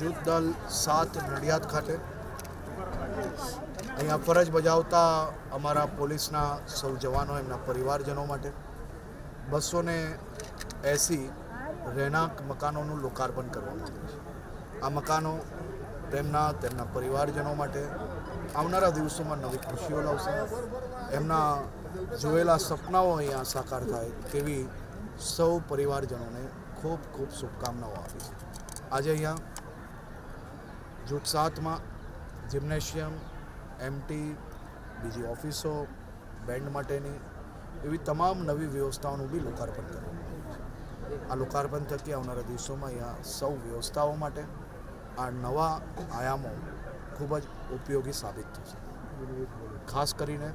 જૂથ દળ સાત નડિયાદ ખાતે. અહીંયા ફરજ બજાવતા અમારા પોલીસના સૌ જવાનો, એમના પરિવારજનો માટે બસો ને એંસી રહેણાંક મકાનોનું લોકાર્પણ કરવામાં આવ્યું છે. આ મકાનો તેમના તેમના પરિવારજનો માટે આવનારા દિવસોમાં નવી ખુશીઓ લાવશે. એમના જોયેલા સપનાઓ અહીંયા સાકાર થાય તેવી સૌ પરિવારજનોને ખૂબ ખૂબ શુભકામનાઓ આપી આજે અહીંયા જૂથ સાતમાં જિમ્નેશિયમ એમટી બીજી ઓફિસો, બેન્ડ માટેની એવી તમામ નવી વ્યવસ્થાઓનું બી લોકાર્પણ કરવામાં છે. આ લોકાર્પણ થકી આવનારા દિવસોમાં અહીંયા સૌ વ્યવસ્થાઓ માટે આ નવા આયામો ખૂબ જ ઉપયોગી સાબિત થશે. ખાસ કરીને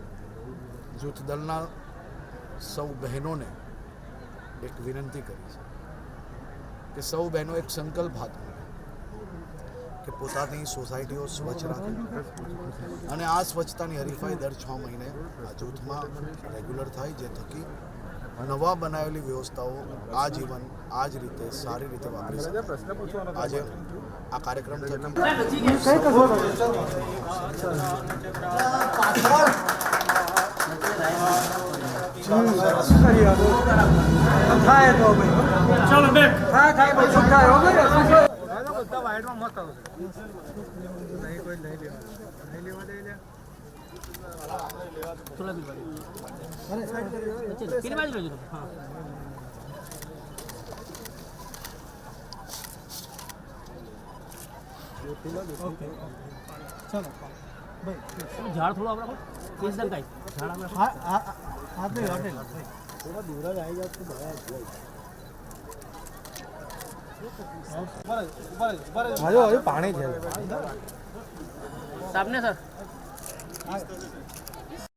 જૂથ દળના સૌ બહેનોને એક વિનંતી કરી છે કે સૌ બહેનો એક સંકલ્પ હાથ મૂકે કે પોતાની સોસાયટીઓ સ્વચ્છ રાખે. અને આ સ્વચ્છતાની હરીફાઈ દર છ મહિને આ જૂથમાં રેગ્યુલર થાય જે થકી નવા બનાવેલી વ્યવસ્થાઓ આ જીવન આ જ રીતે સારી રીતે વાપરી શકે આજે આ કાર્યક્રમ થાય તો થાય થાય? બધું વાઈડમાં મસ્ત આવશે નહીં કોઈ નહીં લેવા નહીં લેવા દે લે થોડા બી વાળી બાજુ લેજો હા ઓકે ઝાડ થોડું આપણે કેસ ઝાડ આપણે હા ભાઈ હોટેલ ભાઈ હજુ હજુ પાણી છે સાબને સર